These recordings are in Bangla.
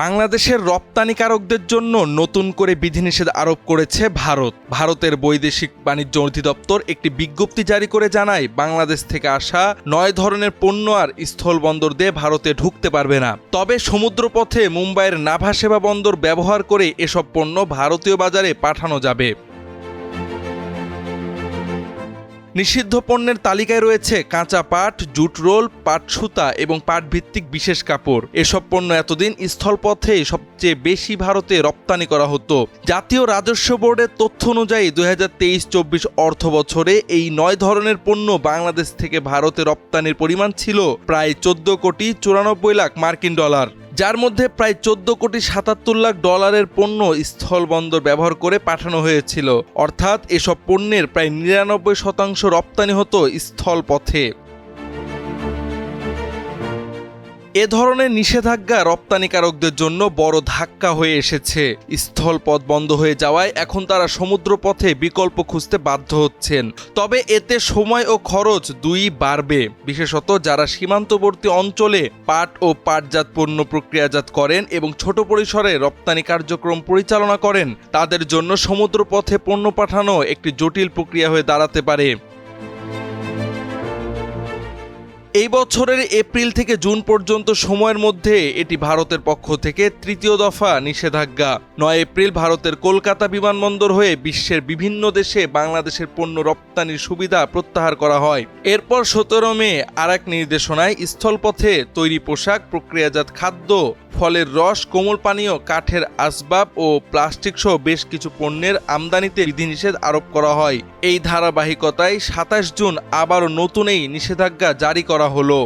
বাংলাদেশের রপ্তানিকারকদের জন্য নতুন করে বিধিনিষেধ আরোপ করেছে ভারত। ভারতের বৈদেশিক বাণিজ্য অধিদপ্তর একটি বিজ্ঞপ্তি জারি করে জানায়, বাংলাদেশ থেকে আসা নয় ধরনের পণ্য আর স্থলবন্দর দিয়ে ভারতে ঢুকতে পারবে না। তবে সমুদ্রপথে মুম্বাইয়ের নাভা সেবা বন্দর ব্যবহার করে এসব পণ্য ভারতীয় বাজারে পাঠানো যাবে। নিষিদ্ধ পণ্যের তালিকায় রয়েছে কাঁচা পাট, জুট রোল, পাট সুতা এবং পাট ভিত্তিক বিশেষ কাপড়। এসব পণ্য এতদিন স্থলপথে সবচেয়ে বেশি ভারতে রপ্তানি করা হতো। জাতীয় রাজস্ব বোর্ডের তথ্য অনুযায়ী দুই হাজার তেইশ চব্বিশ অর্থ বছরে এই নয় ধরনের পণ্য বাংলাদেশ থেকে ভারতে রপ্তানির পরিমাণ ছিল প্রায় চোদ্দ কোটি চুরানব্বই লাখ মার্কিন ডলার। যার মধ্যে প্রায় চোদ্দ কোটি সাতাত্তর লাখ ডলারের পণ্য স্থলবন্দর ব্যবহার করে পাঠানো হয়েছিল। অর্থাৎ এসব পণ্যের প্রায় নিরানব্বই শতাংশ রপ্তানি হতো স্থলপথে। এ ধরনের নিষেধাজ্ঞা রপ্তানিকারকদের জন্য বড় ধাক্কা হয়ে এসেছে। স্থলপথ বন্ধ হয়ে যাওয়ায় এখন তারা সমুদ্রপথে বিকল্প খুঁজতে বাধ্য হচ্ছেন। তবে এতে সময় ও খরচ দুই বাড়বে। বিশেষত যারা সীমান্তবর্তী অঞ্চলে পাট ও পাটজাত পণ্য প্রক্রিয়াজাত করেন এবং ছোট পরিসরে রপ্তানি কার্যক্রম পরিচালনা করেন, তাদের জন্য সমুদ্রপথে পণ্য পাঠানো একটি জটিল প্রক্রিয়া হয়ে দাঁড়াতে পারে। এই বছরের এপ্রিল থেকে জুন পর্যন্ত সময়ের মধ্যে এটি ভারতের পক্ষ থেকে তৃতীয় দফা নিষেধাজ্ঞা। নয় এপ্রিল ভারতের কলকাতা বিমানবন্দর হয়ে বিশ্বের বিভিন্ন দেশে বাংলাদেশের পণ্য রপ্তানির সুবিধা প্রত্যাহার করা হয়। এরপর সতেরো মে আর এক নির্দেশনায় স্থলপথে তৈরি পোশাক, প্রক্রিয়াজাত খাদ্য, ফলের রস, কোমল পানীয়, কাঠের আসবাব ও প্লাস্টিক সহ বেশ কিছু পণ্যের আমদানিতে বিধিনিষেধ আরোপ করা হয়। এই ধারাবাহিকতায় সাতাশ জুন আবারও নতুন এই নিষেধাজ্ঞা জারি করা হলো।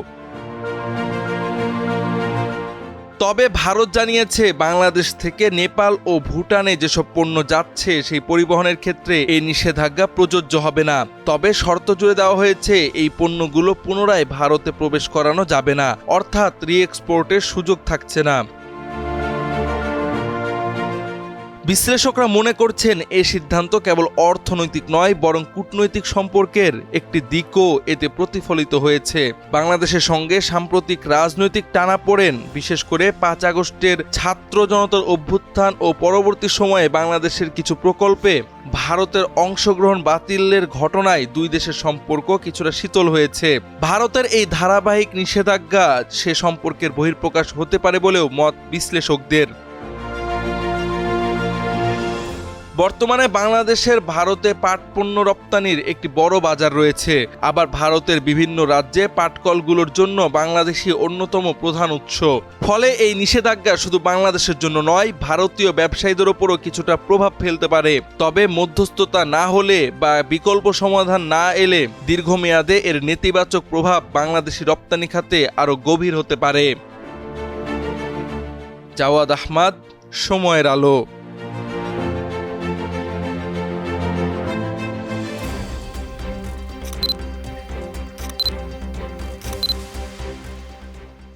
তবে ভারত জানিয়েছে, বাংলাদেশ থেকে নেপাল ও ভুটানে যেসব পণ্য যাচ্ছে, সেই পরিবহনের ক্ষেত্রে এই নিষেধাজ্ঞা প্রযোজ্য হবে না। তবে শর্ত জুড়ে দেওয়া হয়েছে, এই পণ্যগুলো পুনরায় ভারতে প্রবেশ করানো যাবে না। অর্থাৎ রি এক্সপোর্টের সুযোগ থাকছে না। বিশ্লেষকরা মনে করছেন এই সিদ্ধান্ত কেবল অর্থনৈতিক নয়, বরং কূটনৈতিক সম্পর্কের একটি দিকও এতে প্রতিফলিত হয়েছে। বাংলাদেশের সঙ্গে সাম্প্রতিক রাজনৈতিক টানাপোড়েন বিশেষ করে পাঁচ আগস্টের ছাত্র জনতার অভ্যুত্থান ও পরবর্তী সময়ে বাংলাদেশের কিছু প্রকল্পে ভারতের অংশগ্রহণ বাতিলের ঘটনায় দুই দেশের সম্পর্ক কিছুটা শীতল হয়েছে। ভারতের এই ধারাবাহিক নিষেধাজ্ঞা সে সম্পর্কের বহির্প্রকাশ হতে পারে বলেও মত বিশ্লেষকদের। বর্তমানে বাংলাদেশের ভারতে পাট পণ্য রপ্তানির একটি বড় বাজার রয়েছে। আবার ভারতের বিভিন্ন রাজ্যে পাটকলগুলোর জন্য বাংলাদেশি অন্যতম প্রধান উৎস। ফলে এই নিষেধাজ্ঞা শুধু বাংলাদেশের জন্য নয়, ভারতীয় ব্যবসায়ীদের ওপরও কিছুটা প্রভাব ফেলতে পারে। তবে মধ্যস্থতা না হলে বা বিকল্প সমাধান না এলে দীর্ঘমেয়াদে এর নেতিবাচক প্রভাব বাংলাদেশি রপ্তানি খাতে আরও গভীর হতে পারে। জাওয়াদ আহমাদ, সময়ের আলো।